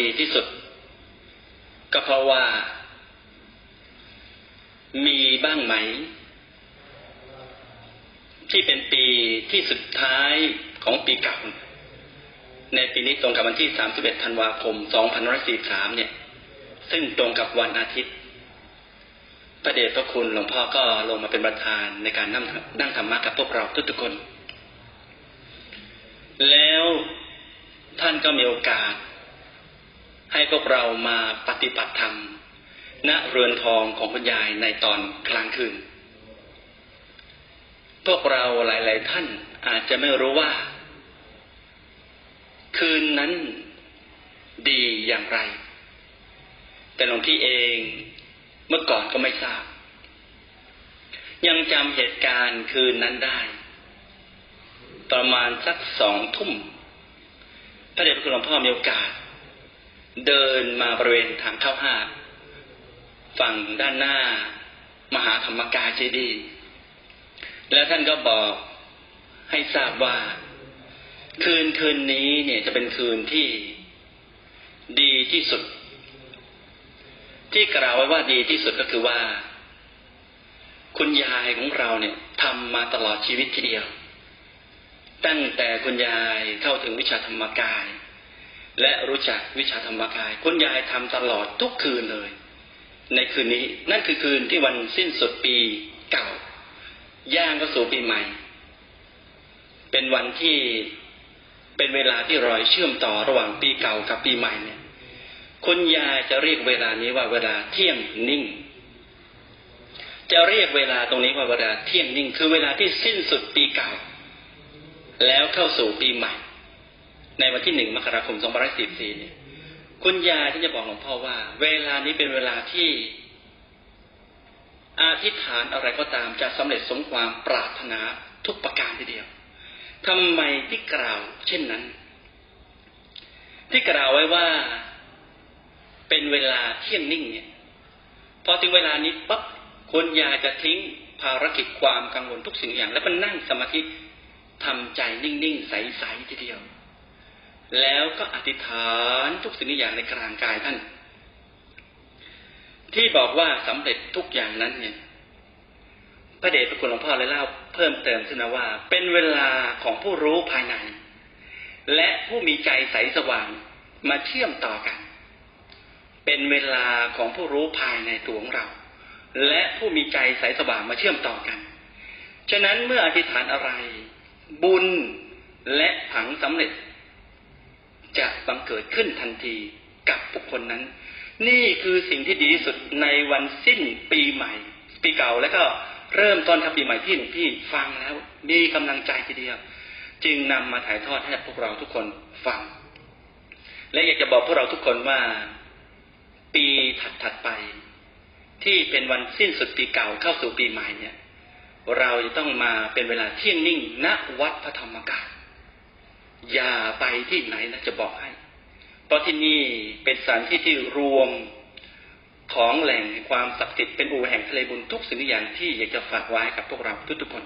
ดีที่สุด ก็เพราะว่า มีบ้างไหม ที่เป็นปีที่สุดท้ายของปีเก่าในปีนี้ตรงกับวันที่ 31 ธันวาคม 2543 เนี่ย ซึ่งตรงกับวันอาทิตย์ พระเดชพระคุณหลวงพ่อก็ลงมาเป็นประธานในการนั่งนั่งธรรมะกับพวกเราทุกๆคน แล้วท่านก็มีโอกาส ให้พวกเรามาปฏิบัติธรรม ณเรือนทองของคุณยายในตอนกลางคืน พวกเราหลาย ๆ ท่านอาจจะไม่รู้ว่า คืนนั้นดีอย่างไร แต่หลวงพี่เองเมื่อก่อนก็ไม่ทราบ ยังจำเหตุการณ์คืนนั้นได้ ประมาณสักสองทุ่มพระเดชพระคุณหลวงพ่อมีโอกาส เดินมาบริเวณทางเข้าห้างฝั่งด้านหน้า มหาธรรมกายเจดีย์แล้วท่านก็บอกให้ทราบว่า คืนคืนนี้เนี่ยจะเป็นคืนที่ดีที่สุด ที่กล่าวไว้ว่าดีที่สุดก็คือว่า คุณยายของเราเนี่ยทำมาตลอดชีวิตทีเดียว ตั้งแต่คุณยายเข้าถึงวิชาธรรมกาย และรู้จักวิชาธรรมกาย คุณยายทำตลอดทุกคืนเลย ในคืนนี้นั่นคือคืนที่วันสิ้นสุดปีเก่า ย่างก็สู่ปีใหม่ เป็นวันที่เป็นเวลาที่รอยเชื่อมต่อระหว่างปีเก่ากับปีใหม่เนี่ย คุณยายจะเรียกเวลานี้ว่าเวลาเที่ยงนิ่ง จะเรียกเวลาตรงนี้ว่าเวลาเที่ยงนิ่ง คือเวลาที่สิ้นสุดปีเก่า แล้วเข้าสู่ปีใหม่ ในวันที่หนึ่งมกราคม2544เนี่ย คุณยายที่จะบอกหลวงพ่อว่า เวลานี้เป็นเวลาที่อธิษฐานอะไรก็ตามจะสำเร็จสมความปรารถนาทุกประการทีเดียวทำไมที่กล่าว เช่นนั้น ที่กล่าวไว้ว่าเป็นเวลาเที่ยงนิ่งเนี่ย พอถึงเวลานี้ปั๊บคุณยายจะทิ้งภารกิจความกังวลทุกสิ่งอย่าง แล้วมันนั่งสมาธิทำใจนิ่งๆ ใสๆทีเดียว แล้วก็อธิษฐานทุกสิ่งทุกอย่างในกลางกายท่าน ที่บอกว่าสำเร็จทุกอย่างนั้นเนี่ยพระเดชพระคุณหลวงพ่อเลยเล่าเพิ่มเติมขึ้นมาว่า เป็นเวลาของผู้รู้ภายใน และผู้มีใจใสสว่างมาเชื่อมต่อกัน เป็นเวลาของผู้รู้ภายในตัวของเรา และผู้มีใจใสสว่างมาเชื่อมต่อกัน ฉะนั้นเมื่ออธิษฐานอะไร บุญและผังสำเร็จ จะบังเกิดขึ้นทันทีกับบุคคลนั้น นี่คือสิ่งที่ดีที่สุดในวันสิ้นปีใหม่ ปีเก่าแล้วก็เริ่มต้นทับปีใหม่ที่หลวงพี่ฟังแล้ว มีกำลังใจทีเดียว จึงนำมาถ่ายทอดให้พวกเราทุกคนฟัง และอยากจะบอกพวกเราทุกคนว่าปีถัดๆไป ที่เป็นวันสิ้นสุดปีเก่าเข้าสู่ปีใหม่เนี่ย เราจะต้องมาเป็นเวลาเที่ยงนิ่งณวัดพระธรรมกาย อย่าไปที่ไหนนะจะบอกให้ เพราะที่นี่เป็นสถานที่ที่รวมของแหล่งความศักดิ์สิทธิ์เป็นอู่แห่งทะเลบุญทุกสิ่งอย่างที่อยากจะฝากไว้กับพวกเราทุกๆคน